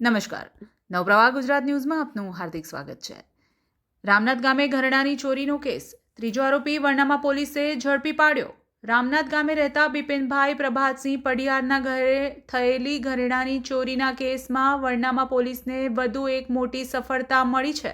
નમસ્કાર. નવપ્રવાહ ગુજરાત ન્યૂઝમાં આપનું હાર્દિક સ્વાગત છે. રામનાથ ગામે ઘરેણાની ચોરીનો કેસ. ત્રીજો આરોપી વર્ણામાં પોલીસે ઝડપી પાડ્યો. રામનાથ ગામે રહેતા બિપિનભાઈ પ્રભાતસિંહ પડિયારના ઘરે થયેલી ઘરેણાની ચોરીના કેસમાં વર્ણામાં પોલીસને વધુ એક મોટી સફળતા મળી છે.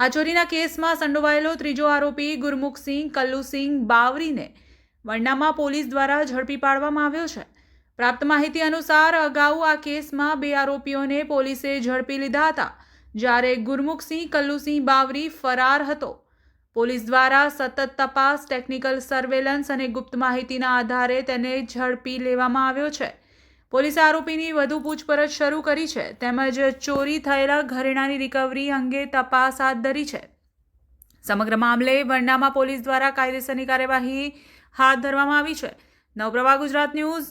આ ચોરીના કેસમાં સંડોવાયેલો ત્રીજો આરોપી ગુરમુખસિંહ, કલ્લુસિંહ બાવરીને વરનામા પોલીસ દ્વારા ઝડપી પાડવામાં આવ્યો છે. પ્રાપ્ત માહિતી અનુસાર અગાઉ આ કેસમાં બે આરોપીઓને પોલીસે ઝડપી લીધા હતા, જ્યારે ગુરમુખસિંહ કલ્લુસિંહ બાવરી ફરાર હતો. પોલીસ દ્વારા સતત તપાસ, ટેકનિકલ સર્વેલન્સ અને ગુપ્ત માહિતીના આધારે તેને ઝડપી લેવામાં આવ્યો છે. પોલીસે આરોપીની વધુ પૂછપરછ શરૂ કરી છે, તેમજ ચોરી થયેલા ઘરેણાની રિકવરી અંગે તપાસ હાથ ધરી છે. સમગ્ર મામલે વરનામા પોલીસ દ્વારા કાયદેસરની કાર્યવાહી હાથ ધરવામાં આવી છે. નવપ્રભા ગુજરાત ન્યૂઝ